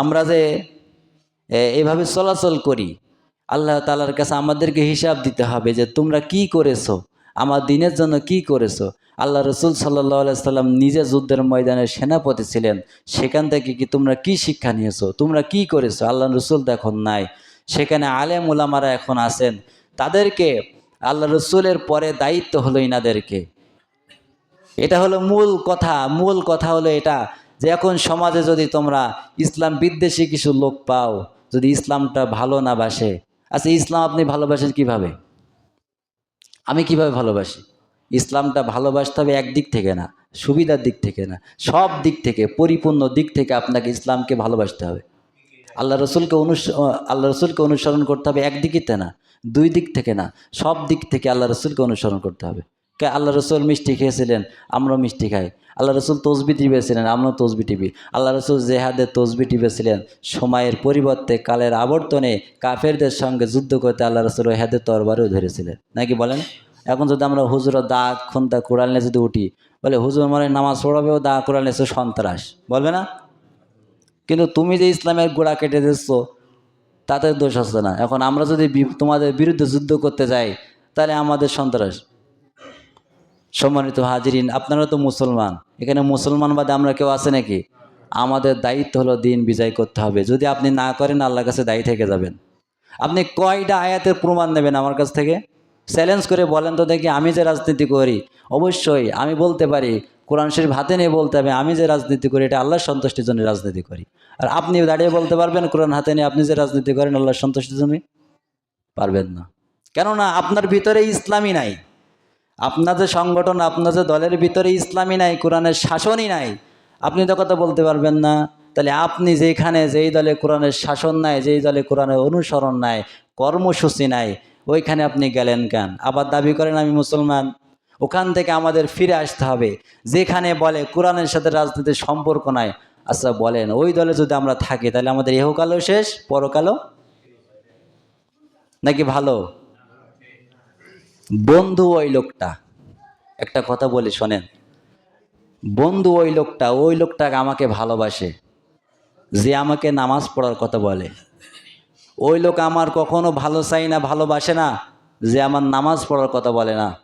আমরা যে এভাবে চলাচল করি, আল্লাহ তালার কাছে আমাদেরকে হিসাব দিতে হবে যে তোমরা কি করেছ, আমার দিনের জন্য কি করেছ। আল্লাহ রসুল সাল্লাহ সাল্লাম নিজে যুদ্ধের ময়দানে সেনাপতি ছিলেন, সেখান থেকে কি তোমরা কি শিক্ষা নিয়েছো, তোমরা কি করেছ? আল্লাহ রসুল তো এখন নাই। সেখানে আলেম ওলামারা এখন আছেন। তাদেরকে আল্লাহ রসুলের পরে দায়িত্ব হলো ইনাদেরকে। এটা হলো মূল কথা মূল কথা হলো এটা যে এখন সমাজে যদি তোমরা ইসলাম বিদ্বেষী কিছু লোক পাও, যদি ইসলামটা ভালো না বাসে আচ্ছা ইসলাম আপনি ভালোবাসেন কীভাবে? আমি কীভাবে ভালোবাসি? ইসলামটা ভালোবাসতে হবে একদিক থেকে না, সুবিধার দিক থেকে না, সব দিক থেকে, পরিপূর্ণ দিক থেকে আপনাকে ইসলামকে ভালোবাসতে হবে। আল্লাহ রসুলকে অনুস আল্লাহ রসুলকে অনুসরণ করতে হবে একদিকিতে না, দুই দিক থেকে না, সব দিক থেকে আল্লাহ রসুলকে অনুসরণ করতে হবে। আল্লাহ রসুল মিষ্টি খেয়েছিলেন? আমরাও মিষ্টি খাই। আল্লাহ রসুল তসবি টিপেছিলেন, আমরাও তসবি টিপি। আল্লাহ রসুল জেহাদে তসবি টিপেছিলেন, সময়ের পরিবর্তে, কালের আবর্তনে কাফেরদের সঙ্গে যুদ্ধ করতে আল্লাহ রসুল হাতে তরবারও ধরেছিলেন। নাকি বলেন? এখন যদি আমরা হুজুরের দা খুন্তা কোরআন নিয়ে যদি উঠি, বলে হুজুর মানে নামাজ পড়াবেও দা কোরআন নিয়ে সন্ত্রাস। বলবে না? কিন্তু তুমি যে ইসলামের গোড়া কেটে দিচ্ছ, তাতে দোষ হচ্ছে না। এখন আমরা যদি তোমাদের বিরুদ্ধে যুদ্ধ করতে যাই, তাহলে আমাদের সন্ত্রাস। সম্মানিত হাজিরিন, আপনারা তো মুসলমান। এখানে মুসলমান বাদে আমরা কেউ আছে নাকি? আমাদের দায়িত্ব হলো দিন বিজয় করতে হবে। যদি আপনি না করেন, আল্লাহর কাছে দায়ী থেকে যাবেন। আপনি কয়টা আয়াতের প্রমাণ নেবেন আমার কাছ থেকে? চ্যালেঞ্জ করে বলেন তো দেখি, আমি যে রাজনীতি করি, অবশ্যই আমি বলতে পারি, কোরআন শরীফ হাতে নিয়ে বলতে হবে, আমি যে রাজনীতি করি, এটা আল্লাহর সন্তুষ্টির জন্য রাজনীতি করি। আর আপনি দাঁড়িয়ে বলতে পারবেন, কোরআন হাতে নিয়ে আপনি যে রাজনীতি করেন, আল্লাহর সন্তুষ্টির জন্য পারবেন না। কেননা, আপনার ভিতরে ইসলামই নাই। আপনার যে সংগঠন, আপনার যে দলের ভিতরে ইসলামই নাই, কোরআনের শাসনই নাই, আপনি তো কথা বলতে পারবেন না। তাহলে আপনি যেখানে যেই দলে কোরআনের শাসন নাই, যেই দলে কোরআনের অনুসরণ নাই, কর্মসূচি নাই, ওইখানে আপনি গেলেন কেন? আবার দাবি করেন, আমি মুসলমান। ওখান থেকে আমাদের ফিরে আসতে হবে। যেখানে বলে কোরআনের সাথে রাজনীতির সম্পর্ক নাই আচ্ছা বলেন, ওই দলে যদি আমরা থাকি, তাহলে আমাদের ইহকালও শেষ, পরকালও? নাকি ভালো? বন্ধু ওই লোকটা। একটা কথা বলি, শোনেন। বন্ধু ওই লোকটা ওই লোকটা আমাকে ভালোবাসে। যে আমাকে নামাজ পড়ার কথা বলে। ওই লোক আমার কখনো ভালো চাই না, ভালোবাসে না, যে আমার নামাজ পড়ার কথা বলে না।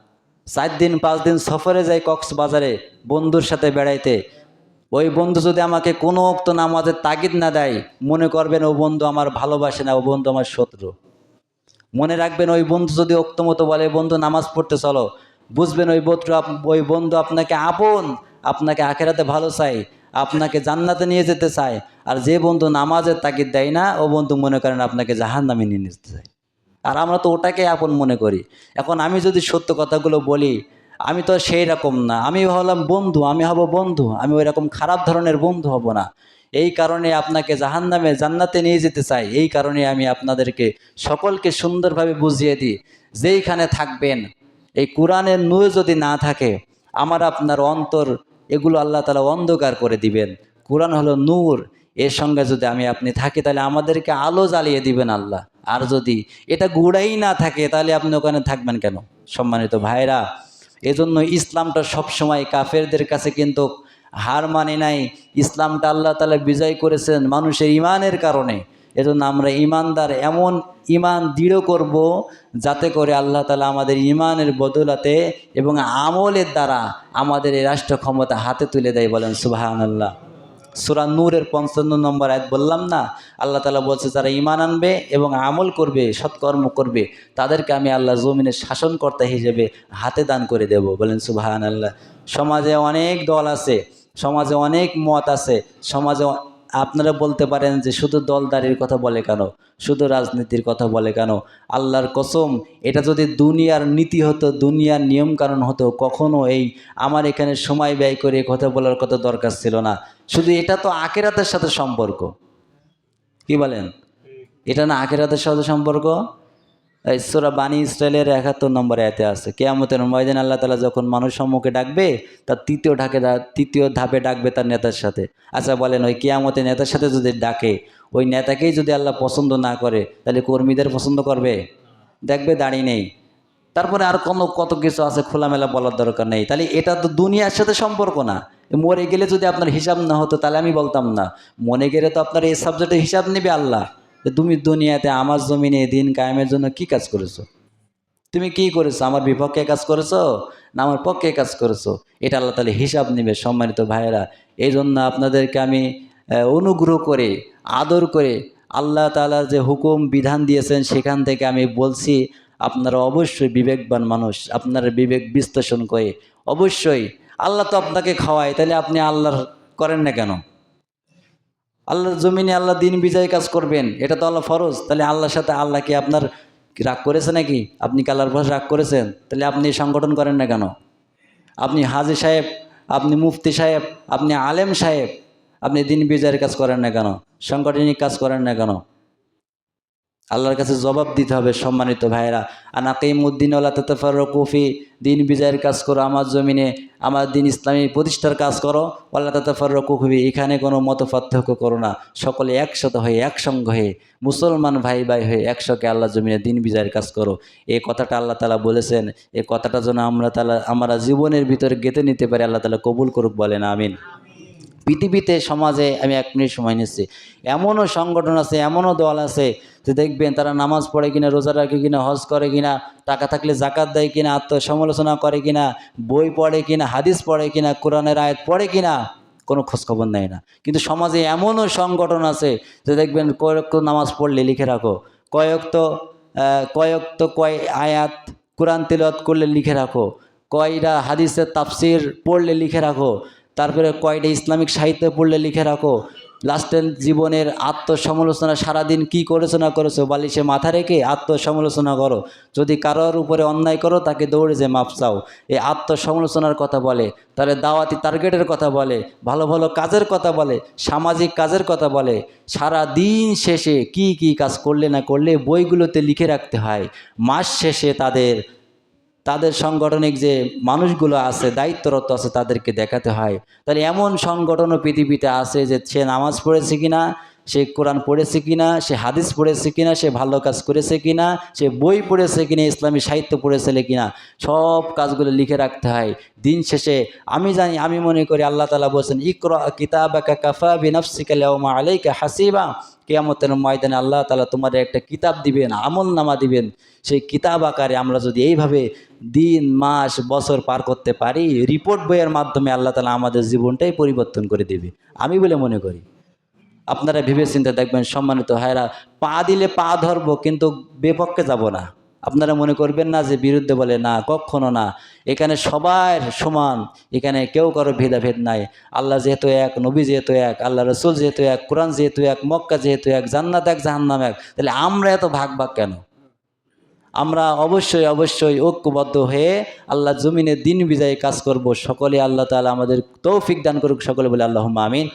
চার দিন, পাঁচ দিন সফরে যাই কক্সবাজারে বন্ধুর সাথে বেড়াইতে। ওই বন্ধু যদি আমাকে কোনো অক্ত নামাজের তাগিদ না দেয়, মনে করবেন ও বন্ধু আমার ভালোবাসে না, ও বন্ধু আমার শত্রু। মনে রাখবেন, ওই বন্ধু যদি অক্তমতো বলে, বন্ধু, নামাজ পড়তে চলো। বুঝবেন, ওই বন্ধু ওই বন্ধু আপনাকে আপন, আপনাকে আখেরাতে ভালো চাই আপনাকে জান্নাতে নিয়ে যেতে চায়। আর যে বন্ধু নামাজের তাগিদ দেয় না, ও বন্ধু মনে করেন আপনাকে জাহান নামে নিয়ে যেতে চায়। আর আমরা তো ওটাকে আপন মনে করি। এখন আমি যদি সত্য কথাগুলো বলি, আমি তো সেই রকম না। আমি হলাম বন্ধু, আমি হব বন্ধু, আমি ওই রকম খারাপ ধরনের বন্ধু হব না। এই কারণে আপনাকে জাহান নামে জান্নাতে নিয়ে যেতে চাই। এই কারণে আমি আপনাদেরকে সকলকে সুন্দরভাবে বুঝিয়ে দিই, যেইখানে থাকবেন। এই কোরআনের নূর যদি না থাকে, আমার আপনার অন্তর, এগুলো আল্লাহ তালা অন্ধকার করে দিবেন। কোরআন হলো নূর, এর সঙ্গে যদি আমি আপনি থাকি, তাহলে আমাদেরকে আলো জ্বালিয়ে দিবেন আল্লাহ। আর যদি এটা গুড়াই না থাকে, তাহলে আপনি ওখানে থাকবেন কেন? সম্মানিত ভাইরা, এজন্য ইসলামটা সবসময় কাফেরদের কাছে কিন্তু হার মানে নাই। ইসলামটা আল্লাহ তালা বিজয় করেছেন মানুষের ইমানের কারণে। এজন্য আমরা ইমানদার এমন ইমান দৃঢ় করব যাতে করে আল্লাহ তালা আমাদের ইমানের বদলাতে এবং আমলের দ্বারা আমাদের এই রাষ্ট্র ক্ষমতা হাতে তুলে দেয় বলেন সুবাহান আল্লাহ সুরা নূরের পঞ্চান্ন নম্বর আয়াত বললাম না? আল্লাহ তালা বলছে, যারা ইমান আনবে এবং আমল করবে, সৎকর্ম করবে, তাদেরকে আমি আল্লাহ জমিনের শাসনকর্তা হিসেবে হাতে দান করে দেব। বলেন সুবাহান আল্লাহ সমাজে অনেক দল আছে সমাজে অনেক মত আছে। সমাজে আপনারা বলতে পারেন যে শুধু দলদারির কথা বলে কেন? শুধু রাজনীতির কথা বলে কেন? আল্লাহর কসম, এটা যদি দুনিয়ার নীতি হতো, দুনিয়ার নিয়মকানুন হতো, কখনো এই আমার এখানে সময় ব্যয় করে কথা বলার কত দরকার ছিল না। শুধু এটা তো আকেরাতের সাথে সম্পর্ক। কি বলেন? এটা না আখেরাতের সাথে সম্পর্ক? সোরা বানী ইসরায়েলের একাত্তর নম্বরে এতে আছে, কেয়ামতের ময়দান আল্লাহ তালা যখন মানুষ সম্মুখে ডাকবে, তার তৃতীয় ঢাকে তৃতীয় ধাপে ডাকবে তার নেতার সাথে। আচ্ছা বলেন, ওই কেয়ামতে নেতার সাথে যদি ডাকে, ওই নেতাকেই যদি আল্লাহ পছন্দ না করে, তাহলে কর্মীদের পছন্দ করবে? দেখবে দাঁড়িয়ে নেই। তারপরে আর কোনো, কত কিছু আছে খোলামেলা বলার দরকার নেই। তাহলে এটা তো দুনিয়ার সাথে সম্পর্ক না। মরে গেলে যদি আপনার হিসাব না হতো, তাহলে আমি বলতাম না। মনে গেলে তো আপনার এই সাবজেক্টে হিসাব নেবে আল্লাহ। যে তুমি দুনিয়াতে আমার জমিনে দিন কায়েমের জন্য কি কাজ করেছ? তুমি কি করেছ? আমার বিপক্ষে কাজ করেছ না আমার পক্ষে কাজ করেছ? এটা আল্লাহ তাহলে হিসাব নেবে সম্মানিত ভাইয়েরা। এই জন্য আপনাদেরকে আমি অনুগ্রহ করে, আদর করে আল্লাহ তাআলার যে হুকুম, বিধান দিয়েছেন সেখান থেকে আমি বলছি, আপনারা অবশ্যই বিবেকবান মানুষ, আপনারা বিবেক বিশ্লেষণ করে অবশ্যই আল্লাহ তো আপনাকে খাওয়ায়, তাহলে আপনি আল্লাহর করেন না কেন? আল্লাহর জমিনে আল্লাহ দিন বিজয় কাজ করবেন, এটা তো আল্লাহ ফরজ। তাহলে আল্লাহর সাথে আল্লাহ কি আপনার রাগ করেছে নাকি? আপনি কালার আল্লাহর রাগ করেছেন? তাহলে আপনি সংগঠন করেন না কেন? আপনি হাজি সাহেব, আপনি মুফতি সাহেব, আপনি আলেম সাহেব, আপনি দিন বিজয়ের কাজ করেন না কেন? সাংগঠনিক কাজ করেন না কেন? আল্লাহর কাছে জবাব দিতে হবে, সম্মানিত ভাইয়েরা। আনাকিমুদ্দিন আল্লাহ ততফার কফি দিন বিজয়ের কাজ করো, আমার জমিনে, আমার দিন ইসলামী প্রতিষ্ঠার কাজ করো। আল্লাহ ততফার কফি এখানে কোনো মত পার্থক্য করো না। সকলে একসাথে হয়ে, একসঙ্গ হয়ে, মুসলমান ভাই ভাই হয়ে একসঙ্গে আল্লাহ জমিনে দিন বিজয়ের কাজ করো। এই কথাটা আল্লাহ তালা বলেছেন এই কথাটা যেন আমরা তালা আমরা জীবনের ভিতরে গেঁথে নিতে পারি, আল্লাহ তালা কবুল করুক বলেন, আমিন। পৃথিবীতে, সমাজে আমি এক মিনিট সময় নিচ্ছি। এমনও সংগঠন আছে, এমনও দল আছে যে দেখবেন তারা নামাজ পড়ে কিনা, রোজা রাখে কিনা, হজ করে কিনা, টাকা থাকলে জাকাত দেয় কিনা, আত্মসমালোচনা করে কিনা, বই পড়ে কিনা, হাদিস পড়ে কিনা, কোরআনের আয়াত পড়ে কিনা, কোনো খোঁজখবর নেয় না। কিন্তু সমাজে এমনও সংগঠন আছে যে দেখবেন কয়েক নামাজ পড়লে লিখে রাখো, কয়েক তো কয়েক তো কয় আয়াত কোরআন তেলত করলে লিখে রাখো, কয়রা হাদিসের তাফসির পড়লে লিখে রাখো তারপরে কয়টা ইসলামিক সাহিত্য পড়লে লিখে রাখো। লাস্টের জীবনের আত্মসমালোচনা সারাদিন কি করেছ না করেছ, বালিশে মাথা রেখে আত্মসমালোচনা করো। যদি কারোর উপরে অন্যায় করো, তাকে দৌড়ে যে মাপ চাও। এই আত্মসমালোচনার কথা বলে, তাহলে দাওয়াতি টার্গেটের কথা বলে, ভালো ভালো কাজের কথা বলে, সামাজিক কাজের কথা বলে। সারা দিন শেষে কি কি কাজ করলে না করলে বইগুলোতে লিখে রাখতে হয়। মাস শেষে তাদের তাদের সাংগঠনিক যে মানুষগুলো আছে, দায়িত্বরত আছে, তাদেরকে দেখাতে হয়। তাহলে এমন সংগঠনও পৃথিবীতে আছে যে সে নামাজ পড়েছে কিনা সে কোরআন পড়েছে কিনা, সে হাদিস পড়েছে কিনা, সে ভালো কাজ করেছে কিনা, সে বই পড়েছে কিনা, ইসলামী সাহিত্য পড়েছিল কিনা, সব কাজগুলো লিখে রাখতে হয়। দিন শেষে আমি জানি, আমি মনে করি আল্লাহ তালা বলছেন, ইকর কিতাবাকা কাফা বিনফসিকা লাউমা আলাইকা হাসিবা। কেয়ামতের ময়দানে আল্লাহ তালা তোমার একটা কিতাব দিবেন, আমল নামা দিবেন। সেই কিতাব আকারে আমরা যদি এইভাবে দিন, মাস, বছর পার করতে পারি, রিপোর্ট বইয়ের মাধ্যমে আল্লাহ তালা আমাদের জীবনটাই পরিবর্তন করে দেবে। আমি বলে মনে করি। আপনারা ভেবে চিন্তে দেখবেন সম্মানিত হায়রা পা দিলে পা ধরবো কিন্তু বিপক্ষে যাব না। আপনারা মনে করবেন না যে বিরুদ্ধে বলে না, কখনো না। এখানে সবার সমান, এখানে কেউ কারও ভেদাভেদ নাই। আল্লাহ যেহেতু এক, নবী যেহেতু এক, আল্লাহ রসুল যেহেতু এক, কোরআন যেহেতু এক, মক্কা যেহেতু এক, জান্নাত এক, জাহান্নাম এক, তাহলে আমরা এত ভাগ ভাগ কেন? আমরা অবশ্যই অবশ্যই ঐক্যবদ্ধ হয়ে আল্লাহ জমিনে দিন বিজয়ী কাজ করব। সকলে আল্লাহ তাআলা আমাদের তৌফিক দান করুক সকলে বলে আল্লাহ আমিন।